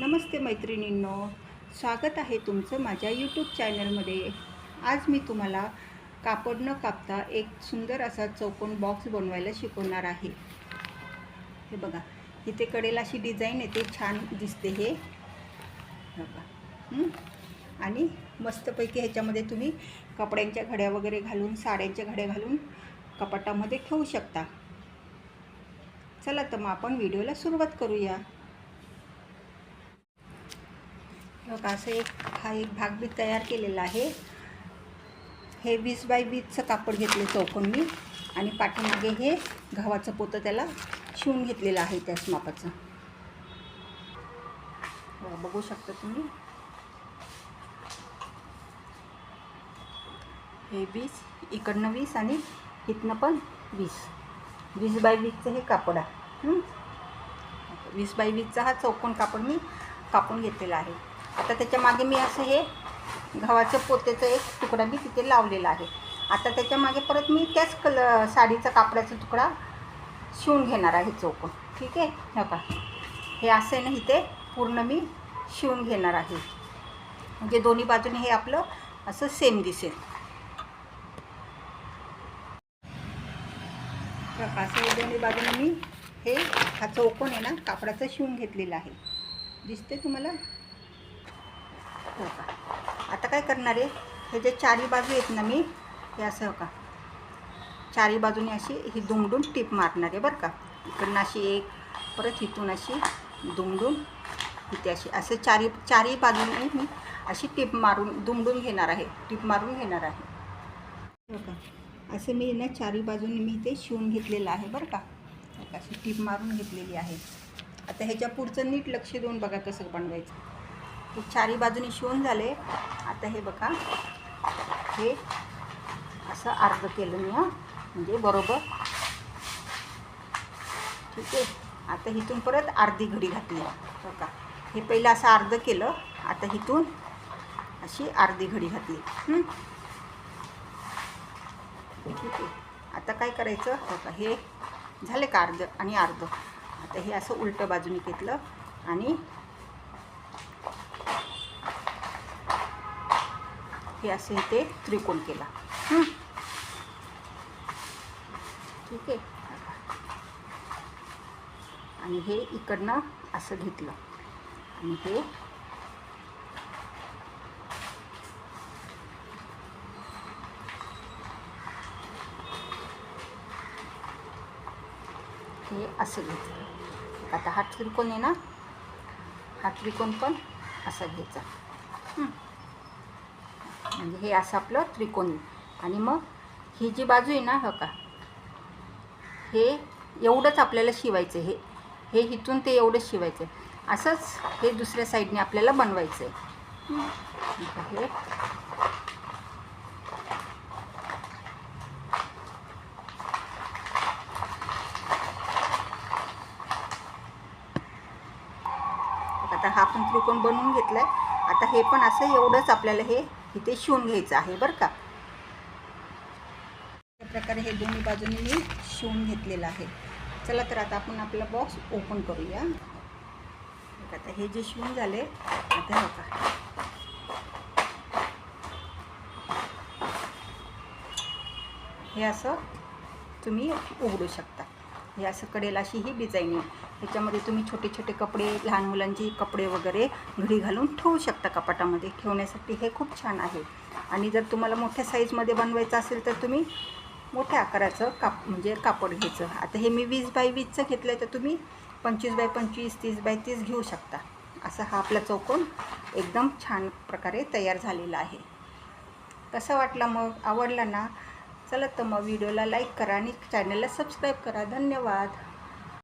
नमस्ते मैत्रिणींनो स्वागत आहे तुमचं माझ्या यूट्यूब चॅनलमध्ये आज मी तुम्हाला कापड न कापता एक सुंदर असा चौकोन बॉक्स बनवायला शिकवणार आहे. हे बघा इथे कडेला अशी डिझाईन येते छान दिसते हे. बघा आणि मस्तपैकी ह्याच्यामध्ये तुम्ही कपड्यांच्या घड्या वगैरे घालून साड्यांच्या घड्या घालून कपाटामध्ये ठेवू शकता. चला तर मग आपण व्हिडिओला सुरुवात करूया. बघा असं एक हा एक भाग मी तयार केलेला आहे. हे वीस बाय वीसचं कापड घेतले चौकोन मी आणि पाठीमागे हे गव्हाचं पोतं त्याला शिवून घेतलेलं आहे त्याच मापाचं. बघू शकता तुम्ही. हे वीस इकडनं वीस आणि इथनं पण वीस. वीस बाय वीसचं हे कापड आहे. वीस बाय वीसचा हा चौकोन कापड मी कापून घेतलेला आहे. आता त्याच्यामागे मी असं हे गव्हाचं पोत्याचं एक तुकडा मी तिथे लावलेला आहे. आता त्याच्यामागे परत मी त्याच कल साडीचा कापडाचा तुकडा शिवून घेणार आहे चौकोन. ठीक आहे? हो का हे असं आहे ना इथे पूर्ण मी शिवून घेणार आहे. म्हणजे दोन्ही बाजूने हे आपलं असं सेम दिसेल. असं हे दोन्ही बाजूने मी हे हा चौकोन आहे ना कापडाचं शिवून घेतलेला आहे. दिसते तुम्हाला? का आता काय करणार आहे? हे जे चारी बाजू आहेत ना मी हे असं हो का? चारी बाजूने अशी ही दुमडून टीप मारणार आहे बरं का? इकडनं अशी एक परत इथून अशी दुमडून इथे अशी असं चारी चारी बाजूने मी अशी टीप मारून दुमडून घेणार आहे टीप मारून घेणार आहे. बरं का? असं मी ना चारी बाजूने मी ते शिवून घेतलेलं आहे बरं का? अशी टीप मारून घेतलेली आहे. आता ह्याच्या पुढचं नीट लक्ष देऊन बघा कसं बनवायचं. चारी बाजूने शिवून झाले. आता हे बघा. हे असं अर्ध केलं मी हां. म्हणजे बरोबर. ठीक आहे. आता इथून परत अर्धी घडी घातली. बघा हे पहिलं असं अर्ध केलं. आता इथून अशी अर्धी घडी घातली. ठीक आहे. आता काय करायचं? बघा हे झाले का अर्ध? आणि अर्ध. आता हे असं उलटं बाजूने घेतलं. आणि हे असे इथे त्रिकोण केला. ठीक आहे? आणि हे इकडनं असं घेतलं. आणि हे हे असं घेतलं. आता हा त्रिकोण आहे ना? हा त्रिकोण पण असा घ्यायचा. हे असं आपलं त्रिकोणी. आणि मग ही जी बाजू आहे ना ह का हे एवढंच आपल्याला शिवायचं हे हे इथून ते एवढंच शिवायचं आहे. असंच हे दुसऱ्या साईडने आपल्याला बनवायचं आहे. आता हे आता हा पण त्रिकोण बनवून घेतला आहे आता हे पण असं एवढंच आपल्याला हे इथे शिवून घ्यायचं आहे बरं का? अशा प्रकारे हे दोन्ही बाजूने मी शिवून घेतलेलं आहे. चला तर आता आपण आपला बॉक्स ओपन करूया. आता हे जे शिवून झाले आता हे बघा. हे असं तुम्ही उघडू शकता. हे असं कडेल अशी ही डिझाईन आहे. ह्याच्यामध्ये तुम्ही छोटे छोटे कपडे लहान मुलांचे कपडे वगैरे घडी घालून ठेवू शकता कपाटामध्ये. ठेवण्यासाठी हे खूप छान आहे. आणि जर तुम्हाला मोठ्या साईजमध्ये बनवायचं असेल तर तुम्ही मोठ्या आकाराचं काप म्हणजे कापड घ्यायचं. आता हे मी वीस बाय वीसचं घेतलं आहे तर तुम्ही पंचवीस बाय पंचवीस तीस बाय तीस घेऊ शकता. असा हा आपला चौकोन एकदम छान प्रकारे तयार झालेला आहे. कसा वाटला मग? आवडला ना? चला तर मग व्हिडिओला लाईक करा आणि चॅनलला सबस्क्राईब करा. धन्यवाद.